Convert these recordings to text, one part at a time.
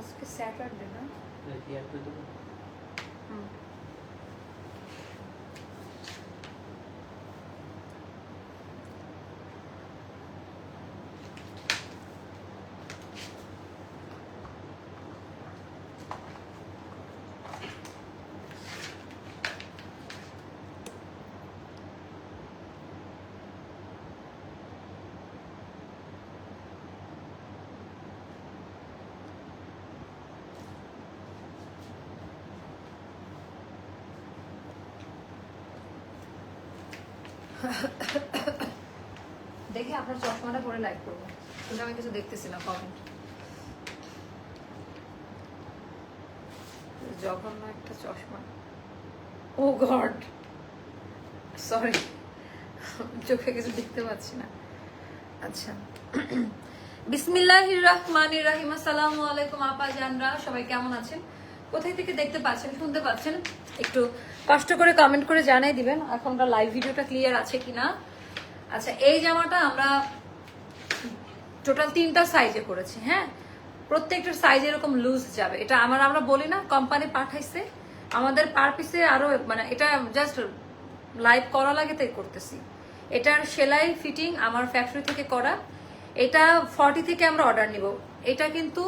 আজকে স্যাটারডে না হুম। দেখি আপনার চশমাটা পরে লাইক করব। কিন্তু আমি কিছু দেখতেছি না কমেন্ট জঘন্য একটা চশমা। ও গড! সরি চোখে কিছু দেখতে পাচ্ছি না। আচ্ছা। বিসমিল্লাহির রহমানির রহিম আসসালামু আলাইকুম আপা জানরা সবাই কেমন আছেন? কোথায় থেকে দেখতে পাচ্ছেন, শুনতে পাচ্ছেন? একটু কষ্ট করে কমেন্ট করে জানাই দিবেন, এখনকার লাইভ ভিডিওটা ক্লিয়ার আছে কিনা। আচ্ছা এই জামাটা আমরা টোটাল তিনটা সাইজে করেছি হ্যাঁ? প্রত্যেকটার সাইজ এরকম লুজ যাবে। এটা আমার আমরা বলি না কোম্পানি পাঠাইছে। আমাদের পার পিসে আরও মানে এটা জাস্ট লাইভ করা লাগে তাই করতেছি। এটার সেলাই ফিটিং আমার ফ্যাক্টরি থেকে করা। এটা ফর্টি থেকে আমরা অর্ডার নিব। এটা কিন্তু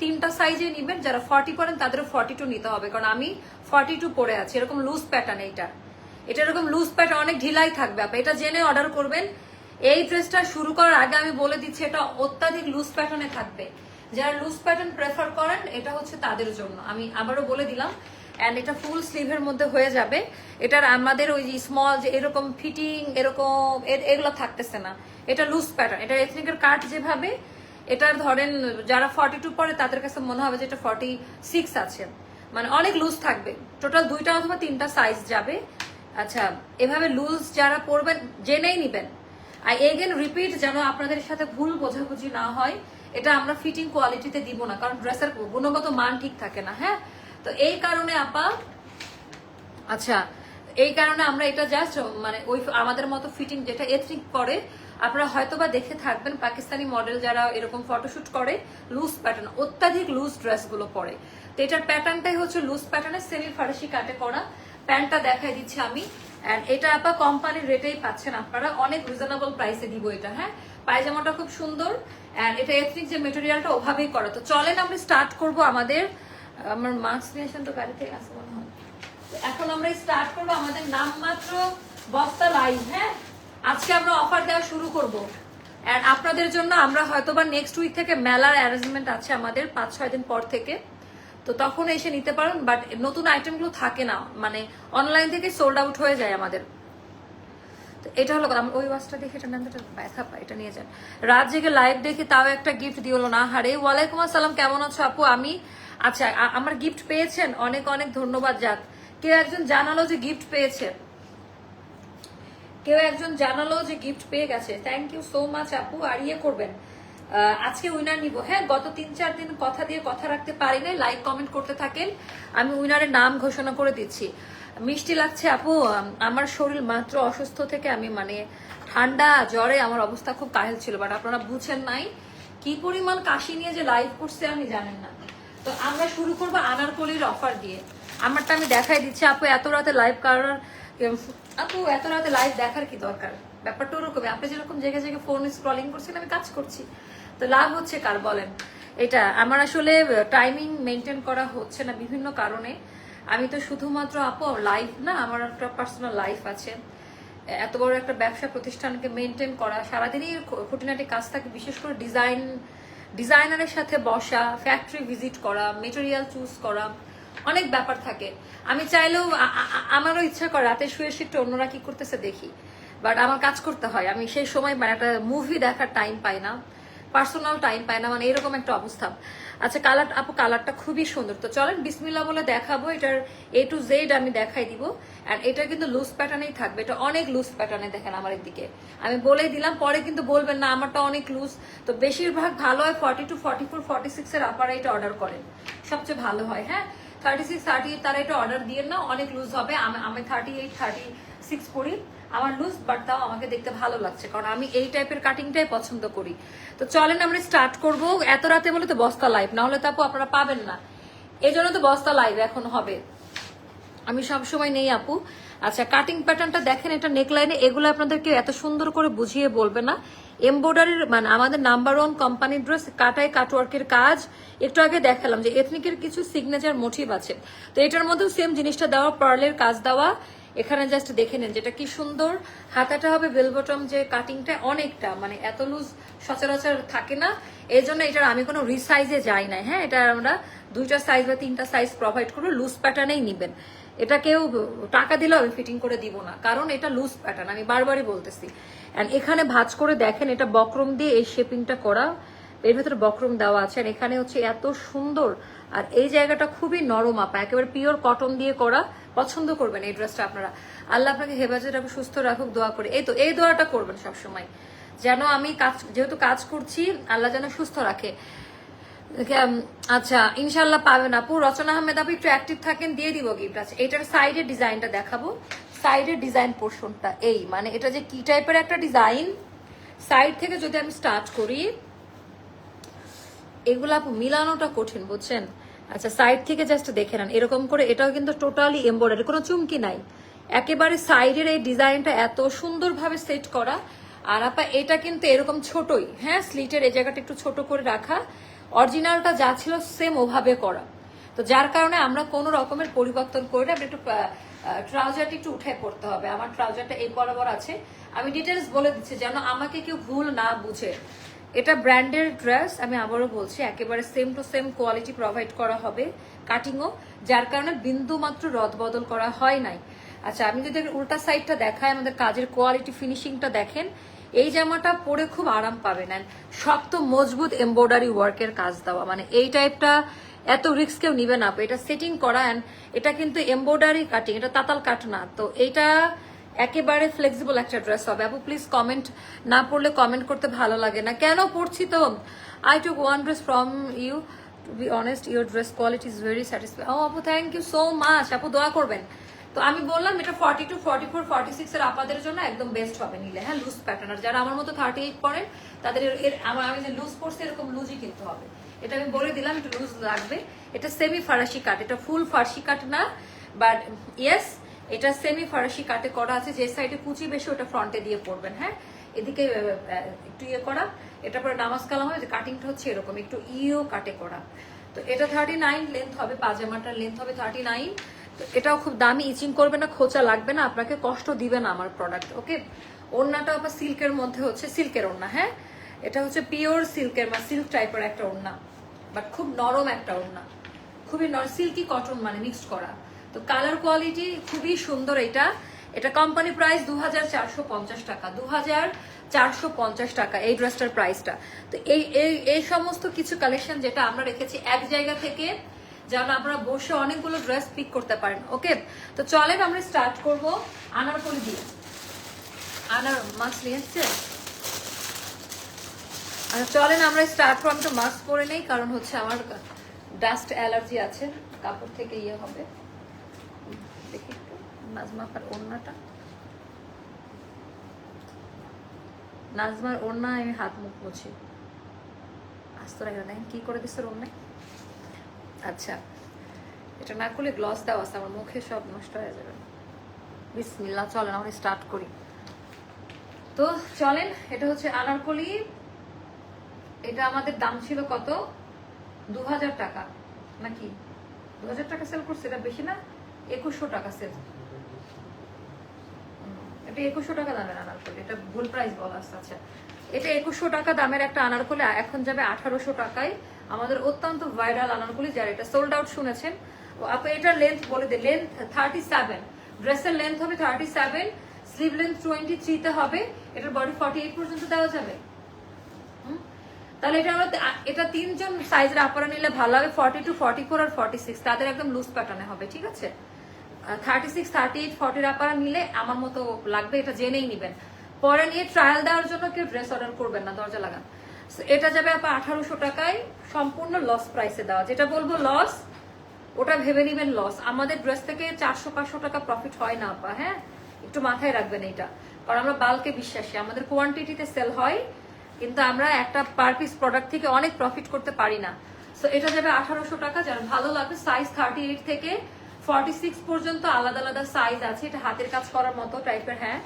তিনটা সাইজে নিবেন, যারা ফর্টি পরেন তাদেরও ফর্টি টু নিতে হবে, কারণ আমি ফর্টি টু পরে আছি। এরকম লুজ প্যাটার্ন এইটা। এটা এরকম লুজ প্যাটার্ন অনেক ঢিলাই থাকবে। আপনি এটা জেনে অর্ডার করবেন। এই ড্রেসটা শুরু করার আগে আমি বলে দিচ্ছি, এটা অত্যাধিক লুজ প্যাটার্নে থাকবে। যারা লুজ প্যাটার্ন প্রেফার করেন, এটা হচ্ছে তাদের জন্য। আমি আবারও বলে দিলাম অ্যান্ড এটা ফুল স্লিভের মধ্যে হয়ে যাবে। এটার আমাদের ওই যে স্মল যে এরকম ফিটিং এরকম এগুলো থাকতেছে না। এটা লুজ প্যাটার্ন এটা এথনিকের কাট যেভাবে এটার ধরেন যারা ফর্টি টু পরে তাদের কাছে মনে হবে যে এটা ফর্টি সিক্স আছে। মানে অনেক লুজ থাকবে। টোটাল দুইটা অথবা তিনটা সাইজ যাবে। আচ্ছা এভাবে লুজ যারা পরবেন জেনেই নিবেন। আর এগেন রিপিট যেন আপনাদের সাথে ভুল বোঝাবুঝি না হয়, এটা আমরা ফিটিং কোয়ালিটিতে দিব না, কারণ ড্রেসের গুণগত মান ঠিক থাকে না হ্যাঁ? তো এই কারণে আপা আচ্ছা এই কারণে আমরা এটা জাস্ট মানে ওই আমাদের মতো ফিটিং যেটা এথনিক করে আপনারা হয়তোবা দেখে থাকবেন পাকিস্তানি মডেল যারা এরকম ফটোশুট করে লুজ প্যাটার্ন অত্যাধিক লুজ ড্রেসগুলো পরে। তো এটার প্যাটার্নটাই হচ্ছে লুজ প্যাটার্নের সেমি ফারাসি কাটে করা। প্যান্টটা দেখাই দিচ্ছি আমি। And এটা আপা কোম্পানির রেটেই পাচ্ছেন আপনারা। অনেক রিজনেবল প্রাইসে দিব এটা হ্যাঁ? পায়জামাটা খুব সুন্দর। অ্যান্ড এটা এথনিক যে মেটেরিয়ালটা ওভাবেই করা। তো চলেন আমরা স্টার্ট করব আমাদের আমার মাস্ক নিয়ে আসেন তো গাড়ি থেকে আসতে মনে এখন আমরা স্টার্ট করব আমাদের নামমাত্র বস্তা লাইভ হ্যাঁ? আজকে আমরা অফার দেওয়া শুরু করব। আর আপনাদের জন্য আমরা হয়তোবা নেক্সট উইক থেকে মেলার অ্যারেঞ্জমেন্ট আছে আমাদের পাঁচ ছয় দিন পর থেকে। তো তখন এসে নিতে পারেন বাট নতুন আইটেমগুলো থাকে না মানে অনলাইন থেকে সোল্ড আউট হয়ে যায় আমাদের। তো এটা হলো কথা। ওই ওয়াচটা দেখে এটা নেন, এটা ব্যথা পাই এটা নিয়ে যান। রাত জেগে লাইভ দেখে তাও একটা গিফট দিল না হারে ওয়ালাইকুম আসসালাম, কেমন আছো আপু? আমি আচ্ছা আমার গিফট পেয়েছেন, অনেক অনেক ধন্যবাদ যাক। কেউ একজন জানালো যে গিফট পেয়েছেন কেউ একজন জানালো যে গিফট পেয়ে গেছে। থ্যাংক ইউ সো মাচ আপু, আর ইয়ে করবেন। আজকে উইনার নিব। হ্যাঁ গত তিন চার দিন কথা দিয়ে কথা রাখতে পারি নাই লাইক কমেন্ট করতে থাকেন। আমি উইনারের নাম ঘোষণা করে দিচ্ছি। মিষ্টি লাগছে আপু আমার শরীর মাত্র অসুস্থ থেকে আমি মানে ঠান্ডা, জ্বরে আমার অবস্থা খুব কাহেল ছিল বাট আপনারা বুঝেন নাই কি পরিমাণ কাশি নিয়ে যে লাইভ করছে আমি জানেন না। তো আমরা শুরু করব আনারকলির অফার দিয়ে। আমারটা আমি দেখাই দিচ্ছি আপু, এত রাতে লাইভ করার আপু, এত রাতে লাইভ দেখার কি দরকার? ব্যাপারটা ওরকমই। আপনি যেরকম জেগে জেগে ফোন স্ক্রলিং করছেন, আমি কাজ করছি। তো লাভ হচ্ছে কার বলেন? এটা, আমার আসলে টাইমিং মেনটেন করা হচ্ছে না বিভিন্ন কারণে। আমি তো শুধুমাত্র আপু লাইফ না, আমার একটা পার্সোনাল লাইফ আছে। এত বড় একটা ব্যবসা প্রতিষ্ঠানকে মেনটেন করা, সারাদিনই খুঁটিনাটি কাজ থাকে, বিশেষ করে ডিজাইন ডিজাইনারের সাথে বসা ফ্যাক্টরি ভিজিট করা মেটেরিয়াল চুজ করা। অনেক ব্যাপার থাকে। আমি চাইলেও আমারও ইচ্ছা করে রাতে শুয়ে শুয়ে অন্যরা কি করতেছে দেখি। বাট আমার কাজ করতে হয়। আমি সেই সময় মানে একটা মুভি দেখার টাইম পাই না। পার্সোনাল টাইম পায় না। মানে এরকম একটা অবস্থা। আচ্ছা কালার আপু কালারটা খুবই সুন্দর। তো চলেন বিসমিল্লা বলে দেখাবো। এটার এ টু জেড আমি দেখাই দিব। অ্যান্ড এটা কিন্তু লুজ প্যাটার্নেই থাকবে। এটা অনেক লুজ প্যাটার্নে দেখেন আমার দিকে আমি বলেই দিলাম, পরে কিন্তু বলবেন না, আমারটা অনেক লুজ তো বেশিরভাগ ভালো হয় forty two forty four forty সিক্সের আপারা এটা অর্ডার করেন। সবচেয়ে ভালো হয় হ্যাঁ? থার্টি সিক্স থার্টি এইট তারা এটা অর্ডার দিয়ে না, অনেক লুজ হবে। আমি থার্টি এইট থার্টি সিক্স করি আমার লুজ বাট তাও আমাকে দেখতে ভালো লাগছে, কারণ আমি এই টাইপের কাটিংটাই পছন্দ করি। তো চলেন আমরা স্টার্ট করব। এত রাতে বলে তো বস্তা লাইভ না হলে তাপু আপনারা পাবেন না। এই জন্য তো বস্তা লাইভ এখন হবে। আমি সব সময় নেই আপু। আচ্ছা কাটিং প্যাটার্নটা দেখেন, এটা নেকলাইনে এগুলো আপনাদেরকে এত সুন্দর করে বুঝিয়ে বলবে না। এমব্রয়ডারির মানে আমাদের নাম্বার ওয়ান কোম্পানির ড্রেস কাটাই কাটওয়ার্কের কাজ। একটু আগে দেখালাম যে এথনিকের কিছু সিগনেচার মোটিভ আছে। তো এটার মধ্যেও সেম জিনিসটা দেওয়া পার্লের কাজ দেওয়া। এখানে জাস্ট দেখে নেন যেটা কি সুন্দর। হাতাটা হবে বেলবটম যে কাটিংটা অনেকটা মানে এত লুজ সচরাচর থাকে না। এই জন্য এটার আমি কোনো রিসাইজে যাই না হ্যাঁ এটা আমরা দুইটা সাইজ বা তিনটা সাইজ প্রোভাইড করব লুজ প্যাটার্নেই নিবেন। এটা কেউ টাকা দিলেও আমি ফিটিং করে দিব না। কারণ এটা লুজ প্যাটার্ন আমি বারবারই বলতেছি। অ্যান্ড এখানে ভাজ করে দেখেন, এটা বক্রম দিয়ে এই শেপিংটা করা, এর ভেতরে বক্রম দেওয়া আছে। আর এখানে হচ্ছে এত সুন্দর, আর এই জায়গাটা খুবই নরম আপা, একেবারে পিওর কটন দিয়ে করা। পছন্দ করবেন এই ড্রেসটা আপনারা। আল্লাহ আপনাকে হেফাজত রাখুক, সুস্থ রাখুক, দোয়া করে। এই তো, এই দোয়াটা করবেন সবসময়। যেন আমি কাজ, যেহেতু কাজ করছি, আল্লাহ যেন সুস্থ রাখে। আচ্ছা ইনশাল্লাহ পাবেন আপু। রচনা আহমেদ আপু, একটু অ্যাক্টিভ থাকেন, দিয়ে দিব গিফট আছে। এটার সাইডের ডিজাইনটা দেখাবো। সাইডের ডিজাইন পোর্শনটা এই মানে এটা যে কি টাইপের একটা ডিজাইন সাইড থেকে যদি আমি স্টার্ট করি, এগুলো আপু মিলানোটা কঠিন, বুঝছেন? আচ্ছা সাইড থেকে জাস্ট দেখে নেন। এরকম করে এটাও কিন্তু টোটালি এমব্রয়ডারি কোনো চুমকি নাই। একেবারে সাইডের এই ডিজাইনটা এত সুন্দরভাবে সেট করা। আর আপা, এটা কিন্তু এরকম ছোটই। হ্যাঁ স্লিটের এই জায়গাটা একটু ছোট করে রাখা। অরিজিনালটা যা ছিল সেম ওভাবে করা। তো যার কারণে আমরা কোনো রকমের পরিবর্তন করে না, একটু ট্রাউজারটা একটু উঠে পড়তে হবে। আমার ট্রাউজারটা এই বরাবর আছে। আমি ডিটেলস বলে দিচ্ছি যেন আমাকে কেউ ভুল না বুঝে। এটা ব্র্যান্ডের ড্রেস আমি আবারও বলছি একেবারে same to same quality provide করা হবে কাটিংও যার কারণে বিন্দু মাত্র রদ বদল করা হয় নাই। আচ্ছা আমি যদি উল্টা সাইডটা দেখাই আমাদের কাজের কোয়ালিটি ফিনিশিংটা দেখেন। এই জামাটা পরে খুব আরাম পাবেন। And শক্ত মজবুত এমব্রয়ডারি ওয়ার্কের কাজ দেওয়া। মানে এই টাইপটা এত রিস্ক কেউ নিবে না। এটা সেটিং করা and এটা কিন্তু এমব্রয়ডারি কাটিং এটা তাতাল কাট না। তো এইটা একেবারে ফ্লেক্সিবল একটা ড্রেস হবে। আপু প্লিজ কমেন্ট না পড়লে কমেন্ট করতে ভালো লাগে না। কেন পড়ছি তো? I took one dress from you to be honest your dress quality is very satisfy ও, আপু থ্যাংক ইউ সো মাচ আপু, দোয়া করবেন। তো আমি বললাম এটা forty two forty four forty six এর আপাদের জন্য একদম বেস্ট হবে নিলে। হ্যাঁ লুজ প্যাটার্ন আর যারা আমার মতো থার্টি এইট পরেন তাদের এর- আমার, আমি যে লুজ পড়ছি, এরকম লুজই কিনতে হবে। এটা আমি বলে দিলাম, একটু লুজ লাগবে। এটা সেমি ফারাসি কাট এটা ফুল ফার্সি কাট না বাট ইয়েস এটা সেমি ফরাসি কাটে করা আছে, যে সাইডে কুচি বেশি ওটা ফ্রন্টে দিয়ে পড়বেন হ্যাঁ? এদিকে একটু ইয়ে করা। এটা পরে নামাজ কালাম হয় যে কাটিংটা হচ্ছে এরকম, একটু ইও কাটে করা। তো এটা থার্টি নাইন লেন্থ হবে, পাজামাটার লেন্থ হবে থার্টি নাইন এটাও খুব দামি, ইচিং করবে না, খোঁচা লাগবে না, আপনাকে কষ্ট দিবে না আমার প্রোডাক্ট ওকে ওড়নাটা আবার সিল্কের মধ্যে হচ্ছে, সিল্কের ওড়না হ্যাঁ? এটা হচ্ছে পিওর সিল্কের বা সিল্ক টাইপের একটা ওড়না বাট খুব নরম একটা ওড়না। খুবই সিল্কি কটন মানে মিক্সড করা। তো কালার কোয়ালিটি খুবই সুন্দর এটা। এটা কোম্পানি প্রাইস দু হাজার চারশো পঞ্চাশ টাকা দু হাজার চারশো পঞ্চাশ টাকা এই ড্রেসটার প্রাইসটা তো এই এই এই সমস্ত কিছু কালেকশন যেটা আমরা রেখেছি এক জায়গা থেকে যেন আপনারা বসে অনেকগুলো ড্রেস পিক করতে পারেন ওকে তো চলেন আমরা স্টার্ট করব আনারকলি দিয়ে। আনার মাছ নিয়ে এসছে আচ্ছা চলেন আমরা স্টার্ট করব তো মাস্ক পরে নেই, কারণ হচ্ছে আমার ডাস্ট অ্যালার্জি আছে, কাপড় থেকে ইয়ে হবে। দেখি একটু নাজমাপার ওড়নাটা। নাজমার ওড়না আমি হাত মুখ মুছি। আস্ত রাখবে না কি করে দিচ্ছে ওড়নায় আচ্ছা। এটা না করলে গ্লস দেওয়া আছে, আমার মুখে সব নষ্ট হয়ে যাবে। বিসমিল্লাহ, চলেন আমরা স্টার্ট করি। তো চলেন, এটা হচ্ছে আনারকলি। এটা আমাদের দাম ছিল কত? দু হাজার টাকা। নাকি? দু হাজার টাকা সেল করছে, এটা বেশি না? একুশশো টাকা সেল এটা একুশশো টাকা দামের আনারকলি, এটা ভুল প্রাইস বলা আছে। আচ্ছা এটা একুশশো টাকা দামের একটা আনারকলি, এখন যাবে আঠারোশো টাকায়। আমাদের অত্যন্ত ভাইরাল আনারকলি যারা এটা সোল্ড আউট শুনেছেন। আপু এটার লেন্থ বলে দে লেন্থ থার্টি সেভেন ড্রেসের লেন্থ হবে thirty seven sleeve length twenty থ্রিতে হবে। এটার বডি ফর্টি এইট পর্যন্ত দেওয়া যাবে? তাহলে এটা আমরা এটা তিনজন সাইজের আপারা নিলে ভালো হবে। ফর্টি টু ফর্টি ফোর আর ফর্টি সিক্স তাদের একদম লুজ প্যাটার্নে হবে, ঠিক আছে? থার্টি সিক্স থার্টি এইট ফর্টির আপারা নিলে আমার মতো লাগবে, এটা জেনেই নিবেন। পরে নিয়ে ট্রায়াল দেওয়ার জন্য কেউ ড্রেস অর্ডার করবেন না, দরজা লাগান। এটা যাবে আপা আঠারোশো টাকায় সম্পূর্ণ লস প্রাইসে দেওয়া। যেটা বলব লস ওটা ভেবে নিবেন লস আমাদের ড্রেস থেকে চারশো, পাঁচশো টাকা প্রফিট হয় না আপা হ্যাঁ? একটু মাথায় রাখবেন এটা কারণ আমরা বাল্কে বিশ্বাসী। আমাদের কোয়ান্টিটিতে সেল হয়, কিন্তু আমরা একটা পার পিস প্রোডাক্ট থেকে অনেক প্রফিট করতে পারি না। সো এটা যাবে আঠারোশো টাকা, যার ভালো লাগবে সাইজ থার্টি এইট থেকে ফর্টি সিক্স পর্যন্ত আলাদা আলাদা সাইজ আছে। এটা হাতের কাজ করার মতো টাইপের হ্যাঁ?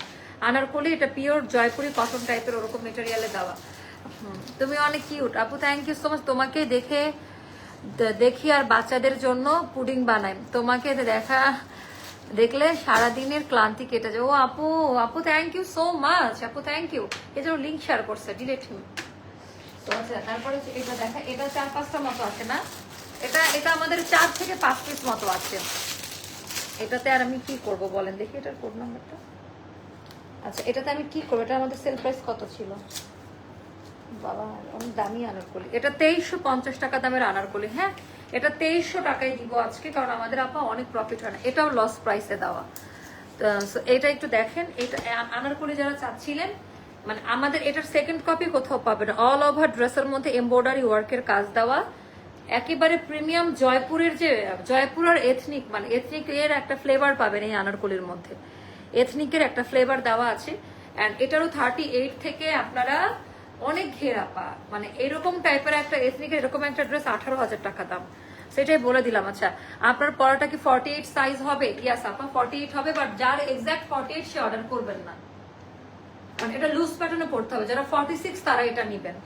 আনারকলি, এটা পিওর জয়পুরি কটন টাইপের ওরকম মেটেরিয়ালে দেওয়া। তুমি অনেক কিউট আপু থ্যাংক ইউ সো মাচ তোমাকে দেখে দেখি আর বাচ্চাদের জন্য পুডিং বানাই। তোমাকে দেখা, দেখলে সারাদিনের ক্লান্তি কেটে যায়। ও আপু আপু থ্যাংক ইউ সো মাচ আপু থ্যাংক ইউ এই যে লিঙ্ক শেয়ার করছে ডিলেট হিম তো আচ্ছা তারপরে এটা দেখা, এটা চার পাঁচটা মতো আছে না? এটা এটা আমাদের চার থেকে পাঁচ পিস মতো আছে। এটাতে আর আমি কি করব বলেন? দেখি এটার কোড নাম্বারটা আচ্ছা এটাতে আমি কি করব? এটা আমাদের সেল প্রাইস কত ছিল? বাবা অনেক দামি আনারকলি। এটা তেইশশো পঞ্চাশ টাকা দামের আনারকলি হ্যাঁ? এটা তেইশশো টাকায় দিব আজকে, কারণ আমাদের আপা অনেক প্রফিট হয় না। এটাও লস প্রাইসে দেওয়া। এটা একটু দেখেন, এটা যারা চাচ্ছিলেন মানে আমাদের এটার সেকেন্ড কপি কোথাও পাবেন। অল ওভার ড্রেসের মধ্যে ওয়ার্কের কাজ দেওয়া। একেবারে প্রিমিয়াম জয়পুরের যে, জয়পুর আর এথনিক মানে এথনিক এর একটা ফ্লেভার পাবেন এই আনারকলির মধ্যে। এথনিকের একটা ফ্লেভার দেওয়া আছে। অ্যান্ড এটারও থার্টি এইট থেকে আপনারা অনেক ঘেরা পা। মানে এরকম টাইপের একটা এথনিকের এরকম একটা ড্রেস আঠারো হাজার টাকা দাম। সেটাই বলে দিলাম আচ্ছা আপনার পরাটা কি ফর্টি এইট সাইজ হবে? ইয়াস আপা ফর্টি এইট হবে বাট যার এক্সাক্ট ফর্টি এইট সে অর্ডার করবেন না। মানে এটা লুজ প্যাটার্নে পড়তে হবে। যারা ফর্টি সিক্স তারা এটা নেবেন।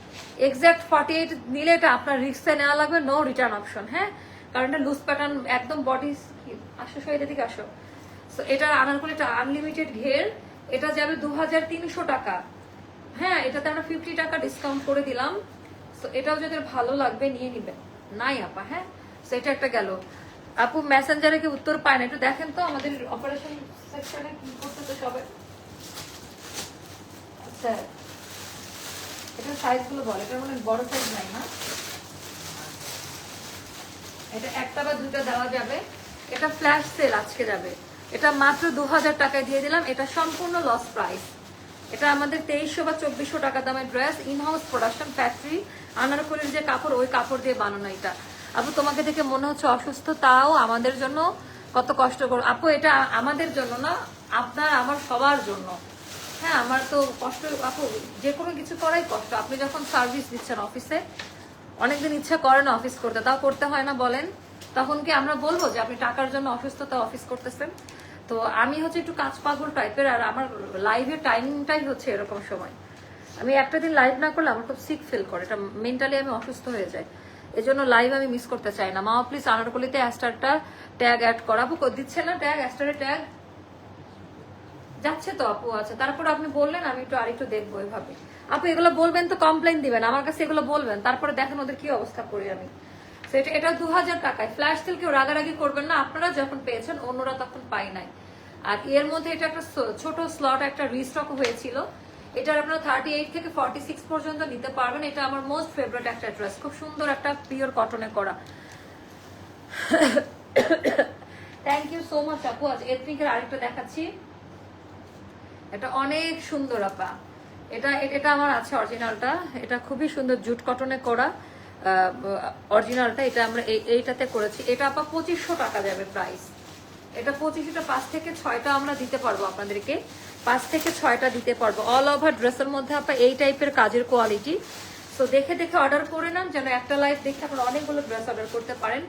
এক্সাক্ট ফর্টি এইট নিলে এটা আপনার রিক্সে নেওয়া লাগবে নো রিটার্ন অপশন হ্যাঁ? কারণ এটা লুজ প্যাটার্ন একদম বডি আসো সহিত দিকে আসো। সো এটা আনার করে এটা আনলিমিটেড ঘের। এটা যাবে দু হাজার তিনশো টাকা। হ্যাঁ এটাতে আমরা ফিফটি টাকা ডিসকাউন্ট করে দিলাম। তো এটাও যাদের ভালো লাগবে, নিয়ে নিবেন নাই, আপা হ্যাঁ? সো এটা একটা গেল। আপু মেসেঞ্জারে কি উত্তর পায় না? একটু দেখেন তো আমাদের অপারেশন সেকশনে কি করতেছে সবাই। আচ্ছা এটা সাইজগুলো বল এটা মানে বড় সাইজ নাই না? এটা একটা বা দুটো দেওয়া যাবে। এটা ফ্ল্যাশ সেল আজকে যাবে। এটা মাত্র দু হাজার টাকায় দিয়ে দিলাম। এটা সম্পূর্ণ লস প্রাইস এটা আমাদের তেইশশো বা চব্বিশশো টাকা দামের dress in house production factory আনারকলির যে কাপড়, ওই কাপড় দিয়ে বানানো এটা। আপু তোমাকে দেখে মনে হচ্ছে অসুস্থ, তাও আমাদের জন্য কত কষ্ট করো আপু, এটা আমাদের জন্য না, আপনার, আমার সবার জন্য। হ্যাঁ আমার তো কষ্ট, আপু, যে কোনো কিছু করাই কষ্ট। আপনি যখন সার্ভিস দিচ্ছেন অফিসে অনেকদিন ইচ্ছা করে না অফিস করতে, তাও করতে হয় না বলেন। তখন কি আমরা বলব যে আপনি টাকার জন্য অসুস্থতা অফিস করতেছেন? তো আমি হচ্ছে একটু কাজ পাগল টাইপের আর আমার লাইভের টাইমিংটাই হচ্ছে এরকম সময়। আমি একটা দিন লাইভ না করলে আমার খুব সিক ফিল করে, এটা মেন্টালি আমি অসুস্থ হয়ে যাই। এজন্য লাইভ আমি মিস করতে চাই না। মা প্লিজ আনারকলিতে অ্যাস্টারটা ট্যাগ অ্যাড করাবো। দিচ্ছে না ট্যাগ অ্যাস্টারের ট্যাগ যাচ্ছে তো আপু আচ্ছা। তারপর আপনি বললেন, আমি একটু আরেকটু দেখব এভাবে। আপু, এগুলো বলবেন তো কমপ্লেন দিবেন। আমার কাছে এগুলো বলবেন। তারপরে দেখেন ওদের কি অবস্থা করি আমি। এটা দু হাজার টাকায়। ফ্ল্যাশ সেল কেউ রাগারাগি করবেন না। আপনারা যখন পেয়েছেন, অন্যরা তখন পাই নাই। আর এর মধ্যে এটা একটা ছোট স্লট একটা রিস্টক হয়েছিল। এটার আপনারা থার্টি এইট থেকে ফর্টি সিক্স পর্যন্ত নিতে পারবেন। এটা আমার মোস্ট ফেভারিট একটা ড্রেস খুব সুন্দর একটা পিওর কটনে করা। থ্যাংক ইউ সো মাচ আপু। আজ এথনিকের আরেকটা দেখাচ্ছি। এটা অনেক সুন্দর, আপা। এটা এটা আমার আছে অরিজিনালটা এটা খুবই সুন্দর জুট কটনে করা। অরিজিনালটা এটা আমরা এই- এইটাতে করেছি। এটা আপা পঁচিশশো টাকা যাবে প্রাইস এটা পঁচিশটা, পাঁচ থেকে ছয়টা আমরা দিতে পারব আপনাদেরকে। পাঁচ থেকে ছয়টা দিতে পারব। অল ওভার ড্রেসের মধ্যে আপা এই টাইপের কাজের কোয়ালিটি তো দেখে দেখে অর্ডার করে নেন। যেন একটা লাইফ দেখে আপনারা অনেকগুলো ড্রেস অর্ডার করতে পারেন।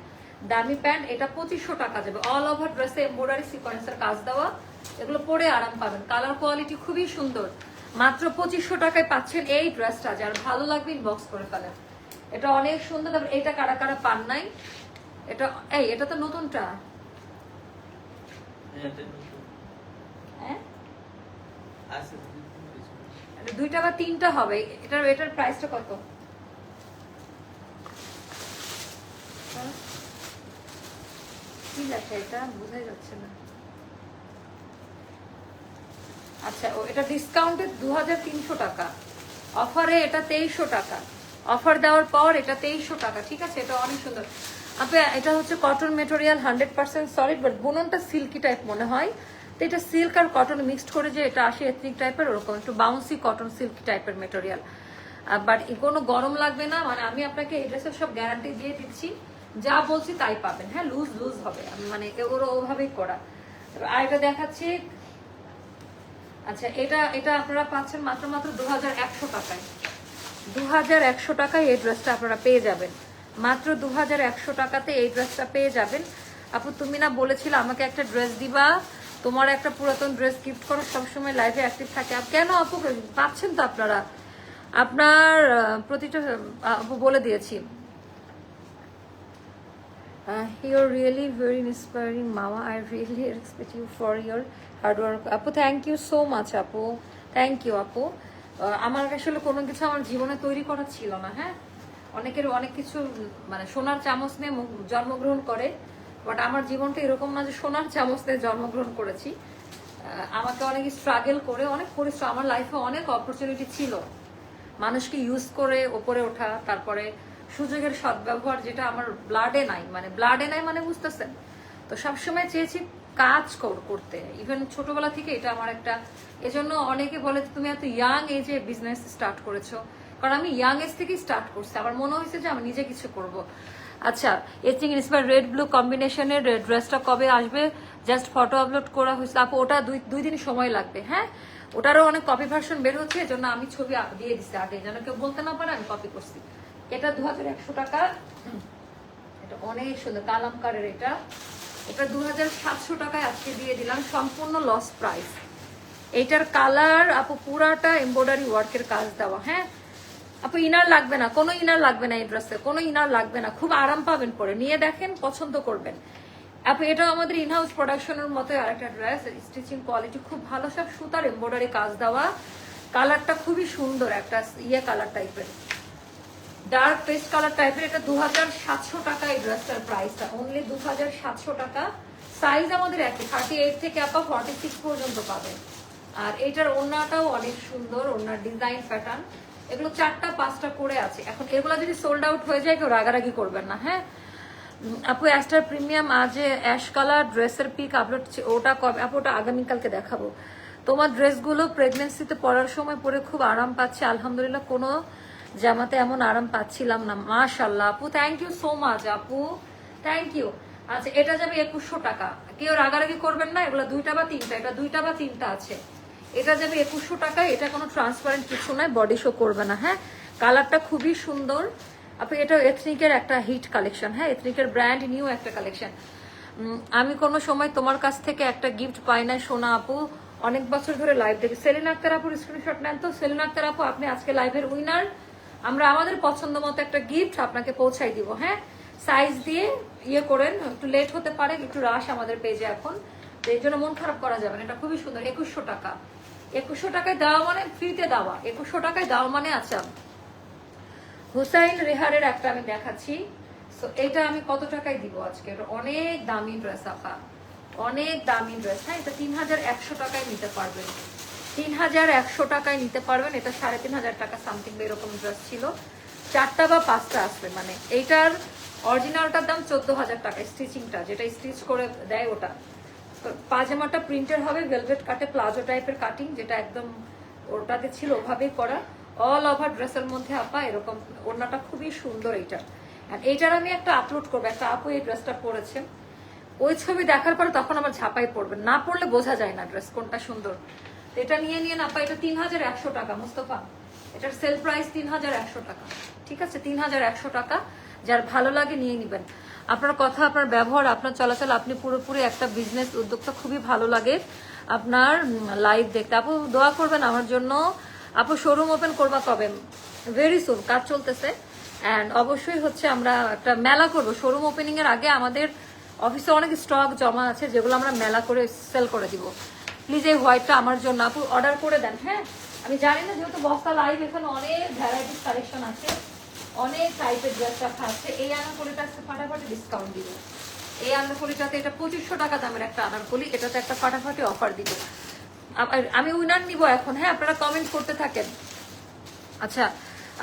দামি প্যান্ট এটা পঁচিশশো টাকা যাবে। অল ওভার ড্রেসে এমব্রয়ডারি সিকোয়েন্সের কাজ দেওয়া, এগুলো পরে আরাম পাবেন। কালার কোয়ালিটি খুবই সুন্দর। মাত্র পঁচিশশো টাকায় পাচ্ছেন এই ড্রেসটা যার ভালো লাগবে ইনবক্স করে ফেলেন। এটা অনেক সুন্দর, তারপর এটা কারা কারা পান নাই? এটা, এই, এটা তো নতুনটা। হ্যাঁ? দুইটা বা তিনটা হবে। এটার এটার প্রাইসটা কত? হ্যাঁ? কি লেখা এটা? বোঝাই যাচ্ছে না। আচ্ছা ও, এটা ডিসকাউন্টে দু হাজার তিনশো টাকা। অফারে এটা তেইশশো টাকা। অফার দেওয়ার পর এটা তেইশশো টাকা, ঠিক আছে? এটা অনেক সুন্দর। আপনি, এটা হচ্ছে cotton material hundred percent solid but বুননটা silky type মনে হয়। তো এটা সিল্ক আর কটন মিক্সড করে যে এটা আসে এথনিক টাইপের ওরকম একটু বাউন্সি কটন সিল্কি টাইপের মেটেরিয়াল বাট কোনো গরম লাগবে না মানে আমি আপনাকে এই ড্রেসের সব গ্যারান্টি দিয়ে দিচ্ছি। যা বলছি তাই পাবেন। হ্যাঁ লুজ লুজ হবে। মানে ওরা ওভাবেই করা। আর এটা দেখাচ্ছি। আচ্ছা এটা এটা আপনারা পাচ্ছেন মাত্র মাত্র দু হাজার একশো টাকায়। দু হাজার একশো টাকায় এই ড্রেসটা আপনারা পেয়ে যাবেন। মাত্র দু হাজার একশো টাকাতে এই ড্রেসটা পেয়ে যাবেন। আপু তুমি না বলেছিলে আমাকে একটা ড্রেস দিবা? তোমার একটা পুরাতন ড্রেস গিফট করো সবসময় লাইভে অ্যাক্টিভ থাকে। কেন আপু? পাচ্ছেন তো আপনারা? আপনার প্রতিটা আপু বলে দিয়েছি। you're really very inspiring, Mama. I really respect you for your hard আপু থ্যাংক ইউ সো মাচ আপু। থ্যাংক ইউ আপু। আমার আসলে কোনো কিছু আমার জীবনে তৈরি করা ছিল না হ্যাঁ? অনেকের অনেক কিছু মানে সোনার চামচ নিয়ে জন্মগ্রহণ করে বাট আমার জীবনটা এরকম না যে সোনার চামচ নিয়ে জন্মগ্রহণ করেছি। আমাকে অনেক স্ট্রাগল করে, অনেক পরিশ্রম, আমার লাইফে অনেক অপরচুনিটি ছিল। মানুষকে ইউজ করে ওপরে ওঠা, তারপরে সুযোগের সদ্ব্যবহার যেটা আমার ব্লাডে নাই মানে ব্লাডে নাই মানে বুঝতেছেন? তো সবসময় চেয়েছি কাজ কর- করতে। ইভেন ছোটবেলা থেকে এটা আমার একটা এজন্য অনেকে বলে তুমি এত ইয়াং এজে বিজনেস স্টার্ট করেছ। কারণ আমি ইয়াং এজ থেকেই স্টার্ট করছি। আমার মনে হয়েছে যে আমি নিজে কিছু করব। আচ্ছা এথিং ইন্সপায়ার রেড ব্লু কম্বিনেশনের ড্রেসটা কবে আসবে? জাস্ট ফটো আপলোড করা হয়েছে। আপু, ওটা দুই দুই দিন সময় লাগবে হ্যাঁ? ওটারও অনেক কপি ভার্সন বের হচ্ছে, এজন্য আমি ছবি দিয়ে দিচ্ছি আগে। যেন কেউ বলতে না পারে, আমি কপি করছি। এটা দু হাজার একশো টাকা। এটা অনেক সুন্দর, কালামকারের এটা। এটা দু হাজার সাতশো টাকায় আজকে দিয়ে দিলাম, সম্পূর্ণ লস প্রাইস এইটার কালার আপু পুরাটা এমব্রয়ডারি ওয়ার্কের কাজ দেওয়া হ্যাঁ? আপু ইনার লাগবে না, কোনো ইনার লাগবে না এই ড্রেসে কোনো ইনার লাগবে না, খুব আরাম পাবেন পরে, নিয়ে দেখেন, পছন্দ করবেন। আপু, এটাও আমাদের ইনহাউস প্রোডাকশনের মতো আরেকটা ড্রেস স্টিচিং কোয়ালিটি খুব ভালো, সব সুতার এমব্রয়ডারি কাজ দেওয়া। কালারটা খুবই সুন্দর, একটা ইয়ে কালার টাইপের ডার্ক পেস্ট কালার টাইপের এটা দু হাজার সাতশো টাকা এই ড্রেসটার প্রাইসটা অনলি দু হাজার সাতশো টাকা। সাইজ আমাদের একই থার্টি এইট থেকে আপা ফর্টি সিক্স পর্যন্ত পাবে। আর এটার ওড়নাটাও অনেক সুন্দর, ওড়নার ডিজাইন প্যাটার্ন এগুলো চারটা, পাঁচটা করে আছে। এখন এগুলো যদি সোল্ড আউট হয়ে যায়, কেউ রাগারাগি করবেন না হ্যাঁ? আপু অ্যাস্টার প্রিমিয়াম আজ অ্যাশ কালার ড্রেসের পিক আপলোড ওটা কবে? আপু, ওটা আগামীকালকে দেখাবো। তোমার ড্রেসগুলো প্রেগনেন্সিতে পরার সময় পরে খুব আরাম পাচ্ছে। আলহামদুলিল্লাহ, কোনো জামাতে এমন আরাম পাচ্ছিলাম না মাশাল্লাহ আপু থ্যাংক ইউ সো মাচ আপু থ্যাংক ইউ আচ্ছা এটা যাবে একুশশো টাকা। কেউ রাগারাগি করবেন না, এগুলো দুইটা বা তিনটা, এটা দুইটা বা তিনটা আছে। এটা যাবে একুশশো টাকায় এটা কোনো ট্রান্সপারেন্ট কিছু নয় বডি শো করবে না হ্যাঁ? কালারটা খুবই সুন্দর। আপু, এটা এথনিকের একটা হিট কালেকশন হ্যাঁ? এথনিকের ব্র্যান্ড নিউ একটা কালেকশন আমি কোনো সময় তোমার কাছ থেকে একটা গিফট পাই না সোনা আপু। অনেক বছর ধরে লাইভ দেখি। সেলিন আক্তার আপুর স্ক্রিনশট নেন তো? সেলিন আক্তার আপু, আপনি আজকে লাইভের উইনার আমরা আমাদের পছন্দ মতো একটা গিফট আপনাকে পৌঁছাই দিব হ্যাঁ? সাইজ দিয়ে ইয়ে করেন, একটু লেট হতে পারে, একটু রাশ আমাদের পেজে এখন। এই জন্য মন খারাপ করা যাবে না, এটা খুবই সুন্দর, একুশশো টাকা। একুশশো টাকায় দেওয়া মানে ফ্রিতে দেওয়া, একুশশো টাকায় দেওয়া মানে আচ্ছা হুসাইন রেহারের একটা আমি দেখাচ্ছি। সো এটা আমি কত টাকায় দিব আজকে? অনেক দামি ড্রেস আপা। অনেক দামি ড্রেস হ্যাঁ? এটা তিন হাজার একশো টাকায় নিতে পারবেন। তিন হাজার একশো টাকায় নিতে পারবেন। এটা সাড়ে তিন হাজার টাকা সামথিং এরকম ড্রেস ছিল। চারটা বা পাঁচটা আসবে মানে এইটার অরিজিনালটার দাম চোদ্দ হাজার টাকা স্টিচিংটা যেটা স্টিচ করে দেয় ওটা। পাজামাটা প্রিন্টের হবে ভেলভেট কাটে প্লাজো টাইপের কাটিং যেটা একদম ওটাতে ছিল ওভাবেই করা। অল ওভার ড্রেসের মধ্যে আপা, এরকম ওড়নাটা খুবই সুন্দর এইটা। আর এইটার আমি একটা আপলোড করব, একটা আপু এই ড্রেসটা পরেছে। ওই ছবি দেখার পরে তখন আমার ঝাপাই পড়বে। না পড়লে বোঝা যায় না ড্রেস কোনটা সুন্দর। এটা নিয়ে নিয়ে না আপা, এটা তিন হাজার একশো টাকা, মুস্তফা। এটার সেল প্রাইস তিন হাজার একশো টাকা। ঠিক আছে? তিন হাজার একশো টাকা। যার ভালো লাগে নিয়ে নিবেন। আপনার কথা, আপনার ব্যবহার, আপনার চলাচল, আপনি পুরোপুরি একটা বিজনেস উদ্যোক্তা, খুবই ভালো লাগে। আপনার লাইভ দেখতে। আপু, দোয়া করবেন আমার জন্য। আপু শোরুম ওপেন করবা কবে? ভেরি সুন কাজ চলতেছে। অ্যান্ড অবশ্যই হচ্ছে আমরা একটা মেলা করব। শোরুম ওপেনিং এর আগে আমাদের অফিসে অনেক স্টক জমা আছে, যেগুলো আমরা মেলা করে সেল করে দিব। প্লিজ এই হোয়াইটটা আমার জন্য। আপু অর্ডার করে দেন হ্যাঁ? আমি জানি না, যেহেতু বস্তা লাইভ এখানে অনেক ভ্যারাইটিস কালেকশন আছে। অনেক টাইপের ড্রেস রাখা আছে। এই আনারকলিটা আজকে ফাটাফাটি ডিসকাউন্ট দিব। এই আনারকলিটাতে এটা পঁচিশশো টাকা দামের একটা আনারকলি এটাতে একটা ফাটাফাটি অফার দিব। আমি উইনার নিব এখন হ্যাঁ? আপনারা কমেন্ট করতে থাকেন। আচ্ছা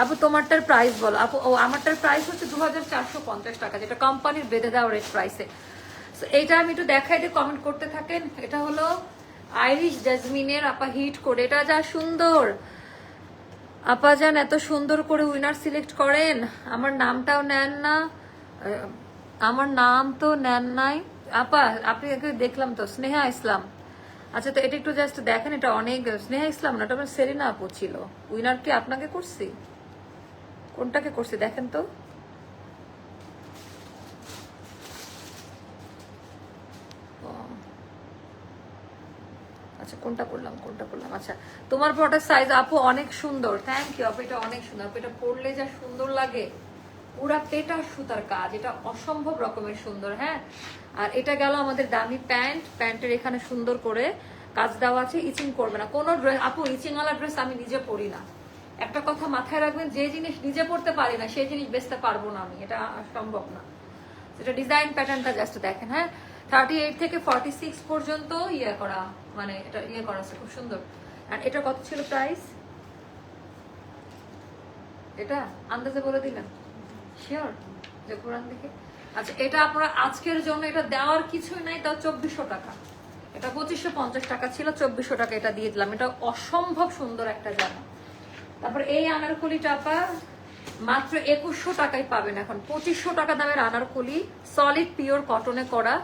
আপু, তোমারটার প্রাইস বলো। আপু, ও, আমারটার প্রাইস হচ্ছে দু হাজার চারশো পঞ্চাশ টাকা, যেটা কোম্পানির বেঁধে দেওয়া রেট প্রাইসে এইটা আমি একটু দেখাই দিয়ে কমেন্ট করতে থাকেন। এটা হলো আইরিশ জাজমিনের আপা হিট করে, এটা যা সুন্দর। আপা যান এত সুন্দর করে উইনার সিলেক্ট করেন। আমার নামটাও নেন না। আমার নাম তো নেন নাই। আপা, আপনি দেখলাম তো, স্নেহা ইসলাম। আচ্ছা তো এটা একটু জাস্ট দেখেন, এটা অনেক, স্নেহা ইসলাম না, এটা আমার সেরিনা আপু ছিল। উইনার কি আপনাকে করছি? কোনটাকে করছি, দেখেন তো। আচ্ছা কোনটা করলাম কোনটা করলাম আচ্ছা তোমার প্রোডাক্ট সাইজ আপু অনেক সুন্দর। থ্যাংক ইউ আপু, এটা অনেক সুন্দর। আপু, এটা পরলে যা সুন্দর লাগে। পুরা পেটা সুতার কাজ। এটা অসম্ভব রকমের সুন্দর হ্যাঁ? আর এটা গেল আমাদের দামি প্যান্ট। প্যান্টের এখানে সুন্দর করে কাজ দেওয়া আছে, ইচিং করবে না। কোনো ড্রেস আপু ইচিং ওয়ালা ড্রেস আমি নিজে পরি না। একটা কথা মাথায় রাখবেন, যে জিনিস নিজে পড়তে পারি না সেই জিনিস বেচতে পারব না আমি। এটা সম্ভব না। এটা ডিজাইন প্যাটার্নটা জাস্ট দেখেন হ্যাঁ? থার্টি এইট থেকে ফর্টি সিক্স পর্যন্ত ইয়ে করা। মানে এটা ইয়ে করা আছে, খুব সুন্দর। আর এটা কত ছিল প্রাইস এটা আন্দাজে বলে দিলেন শিওর যে কোরআন দেখে। আচ্ছা এটা আপনারা আজকের জন্য এটা দেওয়ার কিছুই নাই, তাও চব্বিশশো টাকা। এটা পঁচিশশো পঞ্চাশ টাকা ছিল, চব্বিশশো টাকা এটা দিয়ে দিলাম। এটা অসম্ভব সুন্দর একটা জামা। তারপর এই আনারকলি টাপা মাত্র একুশশো টাকায় পাবেন এখন। পঁচিশশো টাকা দামের আনারকলি সলিড পিওর কটনে করা।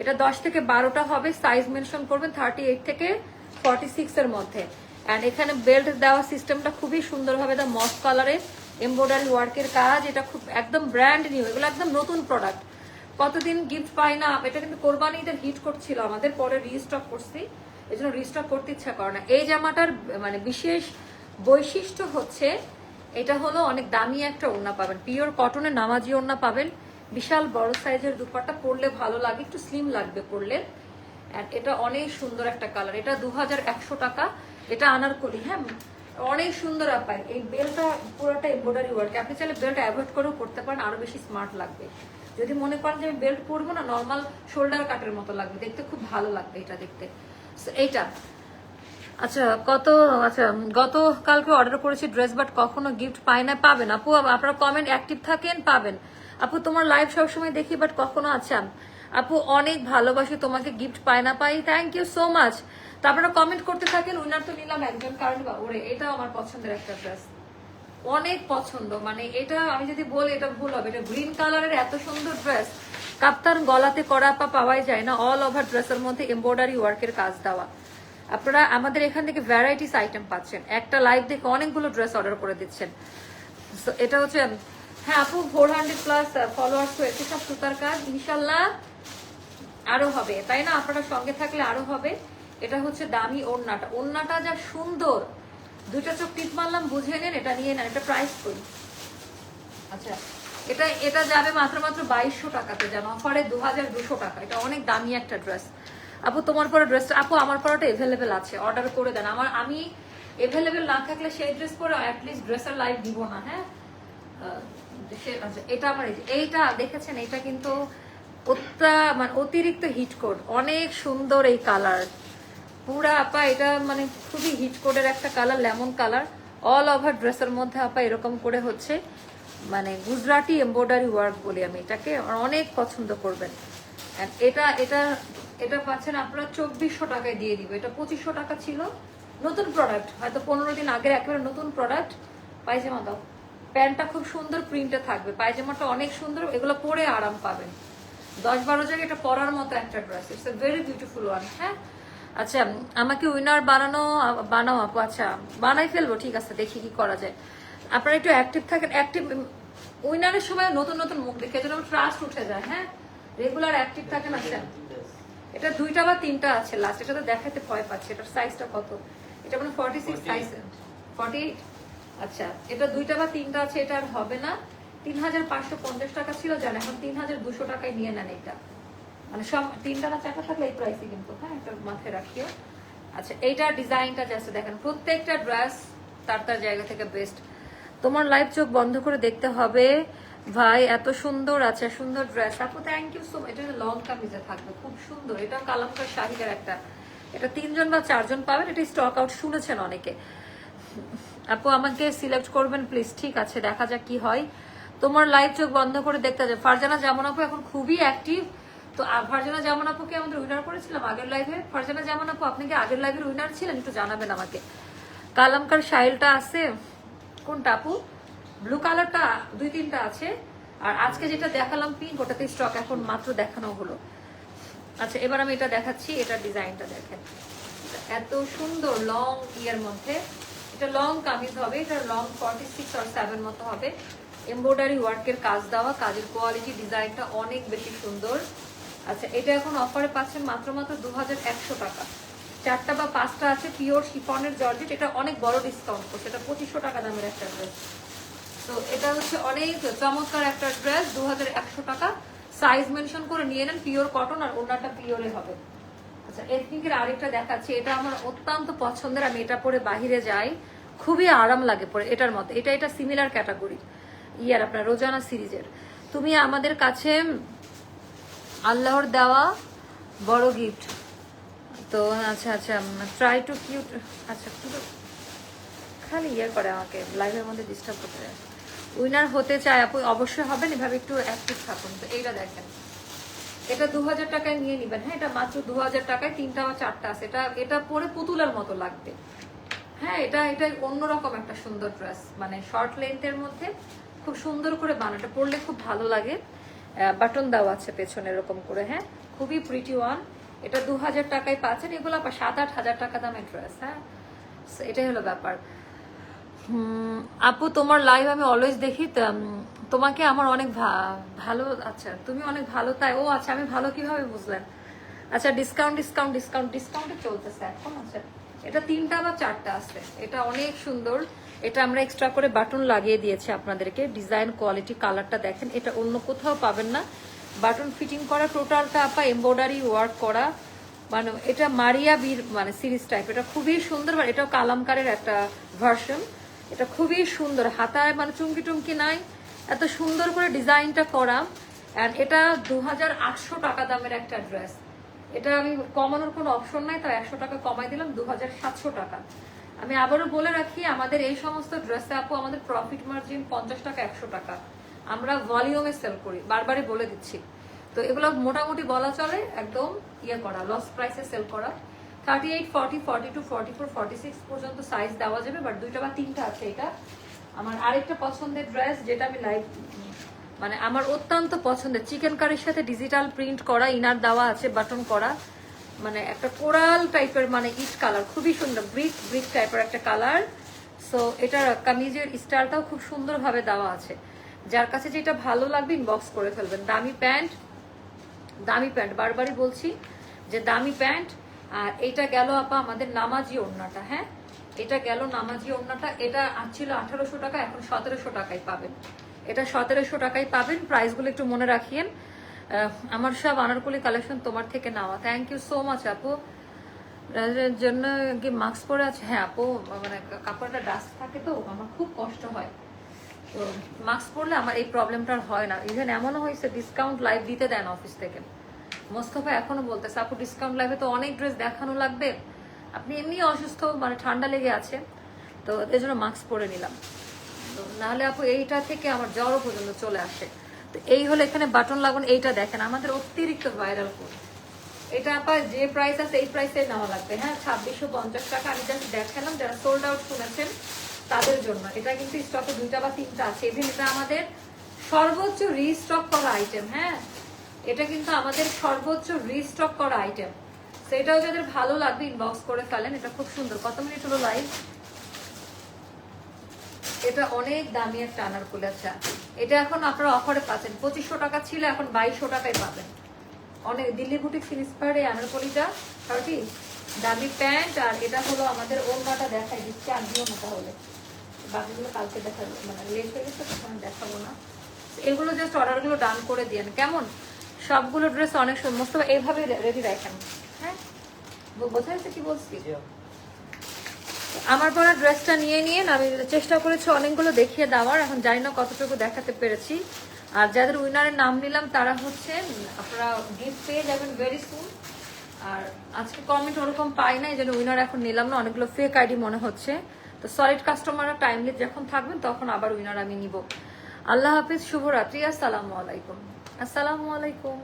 এটা দশ থেকে বারোটা হবে সাইজ মেনশন করবেন থার্টি এইট থেকে ফর্টি সিক্স এর মধ্যে। অ্যান্ড এখানে বেল্ট দেওয়া সিস্টেমটা খুবই সুন্দরভাবে দা মস কালারের এমব্রয়ডারি ওয়ার্কের কাজ, এটা খুব একদম ব্র্যান্ড নিউ এগুলো একদম নতুন প্রোডাক্ট কতদিন গিফট পাই না, এটা কিন্তু কোরবানি ঈদের হিট করছিল আমাদের, পরে রিস্টক করছি এই জন্য রিস্টক করতে ইচ্ছা করে না। এই জামাটার মানে বিশেষ বৈশিষ্ট্য হচ্ছে, এটা হলো অনেক দামি একটা ওড়না পাবেন পিওর কটনের নামাজি ওড়না পাবেন বিশাল বড় সাইজের দুপাট্টা পরলে ভালো লাগে, একটু স্লিম লাগবে পরলে। এটা অনেক সুন্দর একটা কালার এটা দু হাজার একশো টাকা। এটা আনারকলি হ্যাঁ? অনেক সুন্দর আপায় এই বেলটা পুরোটা এমব্রয়ডারি ওয়ার্ক আপনি চাইলে বেল্ট অ্যাভয়েড করেও করতে পারেন, আরও বেশি স্মার্ট লাগবে। যদি মনে করেন যে আমি বেল্ট পরবো না নর্মাল শোল্ডার কাটের মতো লাগবে। দেখতে খুব ভালো লাগবে এটা দেখতে। এইটা। আচ্ছা কত আচ্ছা গতকালকে অর্ডার করেছি ড্রেস বাট কখনো গিফট পাই না, পাবেন। আপু, আপনারা কমেন্ট অ্যাক্টিভ থাকেন, পাবেন। আপু, তোমার লাইভ সবসময় দেখি বাট কখনো আছেন আপু, অনেক ভালোবাসি, তোমাকে গিফট পাই না, পাই থ্যাংক ইউ সো মাচ তো আপনারা কমেন্ট করতে থাকেন, উনার তো নিলাম একজন কারণ বা ওরে, এটাও আমার পছন্দের একটা ড্রেস অনেক পছন্দ মানে এটা আমি যদি বলি, এটা ভুল হবে। এটা গ্রিন কালারের এত সুন্দর ড্রেস কাপ্তান গলাতে করা পা পাওয়াই যায় না অল ওভার ড্রেসের মধ্যে এমব্রয়ডারি ওয়ার্কের কাজ দেওয়া। আপনারা আমাদের এখান থেকে ভ্যারাইটিস আইটেম পাচ্ছেন। একটা লাইভ দেখে অনেকগুলো ড্রেস অর্ডার করে দিচ্ছেন। এটা হচ্ছে হ্যাঁ আপু ফোর হান্ড্রেড প্লাস ফলোয়ার্স হয়েছে সব সুতার কাজ। ইনশাল্লাহ আরও হবে তাই না? আপনারা সঙ্গে থাকলে আরও হবে। এটা হচ্ছে দামি ওড়নাটা। ওড়নাটা যা সুন্দর দুইটা চোখ টিপ মারলাম বুঝে নেন এটা নিয়ে নেন এটা প্রাইস করি। আচ্ছা। এটা এটা যাবে মাত্র মাত্র বাইশশো টাকাতে জানো অফারে দু হাজার দুশো টাকা। এটা অনেক দামি একটা ড্রেস আপু তোমার পরে ড্রেসটা আপু আমার পরাটা এভেলেবেল আছে অর্ডার করে দেন। আমার আমি এভেলেবেল না থাকলে সেই ড্রেস পরে অ্যাটলিস্ট ড্রেসের লাইভ দিব না হ্যাঁ? এটা আমার এই এইটা দেখেছেন এটা কিন্তু মানে অতিরিক্ত হিট কোড, অনেক সুন্দর এই কালার। পুরা আপা, এটা মানে খুবই হিট কোডের একটা colour, lemon colour. All over ড্রেসের মধ্যে আপা এরকম করে হচ্ছে মানে গুজরাটি এমব্রয়ডারি ওয়ার্ক বলি আমি এটাকে অনেক পছন্দ করবেন। এটা এটা এটা পাচ্ছেন আপনারা চব্বিশশো টাকায় দিয়ে দিবে। এটা পঁচিশশো টাকা ছিল, নতুন প্রোডাক্ট হয়তো পনেরো দিন আগের একেবারে নতুন প্রোডাক্ট পায়জামা দাও। প্যান্টটা খুব সুন্দর প্রিন্টে থাকবে, পায়জামাটা অনেক সুন্দর, এগুলো পরে আরাম পাবেন। দশ বারো জায়গায় এটা পরার মতো একটা dress it's a very beautiful one হ্যাঁ? আচ্ছা আমাকে উইনার বানানো, বানাও আপু আচ্ছা বানাই ফেলব, ঠিক আছে, দেখি কি করা যায়। আপনারা একটু অ্যাক্টিভ থাকেন অ্যাক্টিভ উইনারের সময় নতুন নতুন মুখ দেখে যেন ট্রাস্ট উঠে যায় হ্যাঁ? রেগুলার অ্যাক্টিভ থাকেন আচ্ছা। এটা দুইটা বা তিনটা আছে লাস্ট এটা তো দেখাতে ভয় পাচ্ছে, এটার সাইজটা কত? এটা মানে forty six size forty eight আচ্ছা এটা দুইটা বা তিনটা আছে, এটা আর হবে না। তিন হাজার পাঁচশো পঞ্চাশ টাকা ছিল জান, এখন তিন হাজার দুশো টাকায় নিয়ে নেন এটা। মানে সব তিনটা না চারটা থাকলে এই প্রাইসে কিন্তু হ্যাঁ একটা মাথায় রাখিও। আচ্ছা এইটা ডিজাইনটা জাস্ট দেখেন, প্রত্যেকটা ড্রেস তার তার জায়গা থেকে বেস্ট তোমার লাইভ চোখ বন্ধ করে দেখতে হবে, ভাই, এত সুন্দর আছে, সুন্দর ড্রেস আপু থ্যাংক ইউ সো এটা লং কামিজে থাকবে, খুব সুন্দর। এটা কালামকার শাহিদের একটা। এটা তিনজন বা চারজন পাবেন, এটা স্টক আউট শুনেছেন অনেকে। আপু, আমাকে সিলেক্ট করবেন প্লিজ ঠিক আছে, দেখা যাক কি হয়। তোমার লাইভ চোখ বন্ধ করে দেখতে যাবে ফারজানা জামান আপু এখন খুবই অ্যাক্টিভ তো ফারজানা জামান আপুকে আমাদের উইনার করেছিলাম আগের লাইভে ফারজানা জামান আপু, আপনি কি আগের লাইভের উইনার ছিলেন? একটু জানাবেন আমাকে। কালামকার শাইলটা আছে। কোনটা আপু? ব্লু কালারটা দুই তিনটা আছে। আর আজকে যেটা দেখালাম পিঙ্ক ওটাতে স্টক এখন মাত্র দেখানো হলো। আচ্ছা এবার আমি এটা দেখাচ্ছি এটা ডিজাইনটা দেখেন। এত সুন্দর লং ইয়ার মধ্যে। এটা লং কামিজ হবে, এটা লং ফর্টি সিক্স আর সেভেন মতো হবে। এমব্রয়ডারি ওয়ার্কের কাজ দেওয়া, কাজের কোয়ালিটি ডিজাইনটা অনেক বেশি সুন্দর। আচ্ছা এটা এখন অফারে পাচ্ছেন মাত্র মাত্র দু হাজার একশো টাকা। চারটা বা পাঁচটা আছে পিওর শিফনের জর্জেট এটা অনেক বড় ডিসকাউন্ট করছে এটা পঁচিশশো টাকা দামের একটা ড্রেস তো এটা হচ্ছে অনেক চমৎকার একটা ড্রেস দুহাজার একশো টাকা। সাইজ মেনশন করে নিয়ে নেন পিওর কটন আর ওনাটা পিওরে হবে। আচ্ছা এথনিকের আরেকটা দেখাচ্ছি, এটা আমার অত্যন্ত পছন্দের, আমি এটা পরে বাহিরে যাই। খুবই আরাম লাগে পরে এটার মতো এটা এটা সিমিলার ক্যাটাগরি ইয়ার, আপনার রোজানা সিরিজের। তুমি আমাদের কাছে আল্লাহর দেওয়া বড় গিফট তো আচ্ছা আচ্ছা ট্রাই টু কিউট আচ্ছা খালি ইয়ে করে আমাকে লাইভের মধ্যে ডিস্টার্ব করতে যায় উইনার হতে চায় আপু, অবশ্যই হবেন, এভাবে একটু অ্যাক্টিভ থাকুন। তো এইটা দেখেন। এটা দু হাজার টাকায় নিয়ে নিবেন। হ্যাঁ এটা মাত্র দু হাজার টাকায়, তিনটা বা চারটা আছে। এটা এটা পরে পুতুলের মতো লাগবে। হ্যাঁ এটা এটা অন্যরকম একটা সুন্দর ড্রেস মানে শর্ট লেন্থের মধ্যে খুব সুন্দর করে বানাটা পরলে খুব ভালো লাগে। বাটন দেওয়া আছে পেছনে এরকম করে হ্যাঁ? খুবই প্রিটি ওয়ান এটা দু হাজার টাকায় পাচ্ছেন, এগুলো আবার সাত আট হাজার টাকা দামের ড্রেস হ্যাঁ? এটাই হলো ব্যাপার। আপু, তোমার লাইভ আমি অলওয়েজ দেখি তোমাকে আমার অনেক ভালো আচ্ছা তুমি অনেক ভালো, তাই, ও আচ্ছা আমি ভালো কীভাবে বুঝলেন? আচ্ছা ডিসকাউন্ট ডিসকাউন্ট ডিসকাউন্ট ডিসকাউন্টে চলতেছে, এখন আচ্ছা এটা তিনটা বা চারটা আছে। এটা অনেক সুন্দর। এটা আমরা এক্সট্রা করে বাটন লাগিয়ে দিয়েছি আপনাদেরকে। ডিজাইন কোয়ালিটি কালারটা দেখেন। এটা অন্য কোথাও পাবেন না। বাটন ফিটিং করা টোটালটা আপা এমব্রয়ডারি ওয়ার্ক করা। মানে এটা মারিয়া বীর মানে সিরিজ টাইপ এটা খুবই সুন্দর এটাও কালামকারের একটা ভার্সন এটা খুবই সুন্দর। হাতায় মানে চুমকি টুমকি নাই। এত সুন্দর করে ডিজাইনটা করা। এটা দু হাজার আটশো টাকা দামের একটা ড্রেস এটা আমি কমানোর কোনো অপশন নাই তাই একশো টাকা কমাই দিলাম দু হাজার সাতশো টাকা। আমি আবারও বলে রাখি, আমাদের এই সমস্ত ড্রেসে আপু, আমাদের প্রফিট মার্জিন পঞ্চাশ টাকা, একশো টাকা। আমরা ভলিউমে সেল করি, বারবারই বলে দিচ্ছি। তো এগুলো মোটামুটি বলা চলে, একদম ইয়ে করা লস প্রাইসে সেল করা। Thirty eight forty forty two forty four forty six পর্যন্ত সাইজ দেওয়া যাবে বাট দুইটা বা তিনটা আছে এটা। আমার আরেকটা পছন্দের ড্রেস যেটা আমি লাইভ মানে আমার অত্যন্ত পছন্দের। চিকেন কারির সাথে ডিজিটাল প্রিন্ট করা, ইনার দেওয়া আছে বাটন করা। মানে একটা কোরাল টাইপের মানে ইট কালার খুবই সুন্দর ব্রিক ব্রিক টাইপের একটা কালার সো এটার কামিজের স্টাইলটাও খুব সুন্দরভাবে দেওয়া আছে। যার কাছে যেটা ভালো লাগবে ইনবক্স করে ফেলবেন। দামি প্যান্ট দামি প্যান্ট। বারবারই বলছি যে দামি প্যান্ট। আর এটা গেল আপা আমাদের নামাজি ওড়নাটা হ্যাঁ? এটা গেল নামাজি ওড়নাটা। এটা ছিল আঠারোশো টাকা, এখন সতেরোশো টাকায় পাবেন। এটা সতেরোশো টাকায় পাবেন। প্রাইসগুলো একটু মনে রাখিয়েন। আমার সব আনারকুলি কালেকশন তোমার থেকে নেওয়া। থ্যাংক ইউ সো মাচ আপু। জন্য কি মাস্ক পরে আছে? হ্যাঁ আপু মানে কাপড়টা ডাস্ট থাকে তো, আমার খুব কষ্ট হয়। তো মাস্ক পরলে আমার এই প্রবলেমটা আর হয় না। ইভেন এমনও হয়েছে ডিসকাউন্ট লাইভ দিতে দেন অফিস থেকে। মোস্তফা এখনও বলতেছে, আপু ডিসকাউন্ট লাইভে তো অনেক ড্রেস দেখানো লাগবে। আপনি এমনি অসুস্থ মানে ঠান্ডা লেগে আছে। তো এর জন্য মাস্ক পরে নিলাম। তো নাহলে আপু এইটা থেকে আমার জ্বরও পর্যন্ত চলে আসে। তো এই হলো এখানে বাটন লাগানো, এইটা দেখেন, আমাদের অতিরিক্ত ভাইরাল কোড এটা আপা যে প্রাইস আছে, এই প্রাইসে নেওয়া লাগবে। হ্যাঁ ছাব্বিশশো পঞ্চাশ টাকা। আমি জাস্ট দেখালাম, যারা সোল্ড আউট শুনেছেন, তাদের জন্য। এটা কিন্তু স্টকে দুইটা বা তিনটা আছে। ইভেন এটা আমাদের সর্বোচ্চ রিস্টক করা আইটেম হ্যাঁ? এটা কিন্তু আমাদের সর্বোচ্চ রিস্টক করা আইটেম সেটাও যাদের ভালো লাগবে ইনবক্স করে ফেলেন। এটা খুব সুন্দর। কত মিনিট হলো লাইভ এটা অনেক দামি একটা আনারকুলি আচ্ছা। এটা এখন আপনারা অফারে পাচ্ছেন। পঁচিশশো টাকা ছিল, এখন বাইশশো টাকায় পাবেন। অনেক দিল্লি বুটিক ইন্সপায়ার এই আনারকলিটা। কি? দামি প্যান্ট, আর এটা হলো আমাদের ওড়নাটা দেখাই দিচ্ছে আর দিও না তাহলে। বাকিগুলো কালকে দেখাবো মানে লেট হয়ে গেছে, তখন দেখাবো না। এগুলো জাস্ট অর্ডারগুলো ডান করে দিয়েন। কেমন? সবগুলো ড্রেস অনেক সমস্ত এইভাবে রেডি রাখেন। হ্যাঁ? বোঝা যাচ্ছে কি বলছি? আমার পরা ড্রেসটা নিয়ে নিয়ে আমি চেষ্টা করেছি অনেকগুলো দেখিয়ে দেওয়ার, এখন জানি না কতটুকু দেখাতে পেরেছি। আর যাদের উইনারের নাম নিলাম, তারা হচ্ছে, আপনারা গিফট পেয়ে যাবেন ভেরি সুন আর আজকে কমেন্ট ওরকম পাই না এই জন্য উইনার এখন নিলাম না, অনেকগুলো ফেক আইডি মনে হচ্ছে। তো সলিড কাস্টমাররা টাইমলি যখন থাকবেন, তখন আবার উইনার আমি নিব। আল্লাহ হাফিজ, শুভরাত্রি, আসসালামু আলাইকুম। আসসালামু আলাইকুম।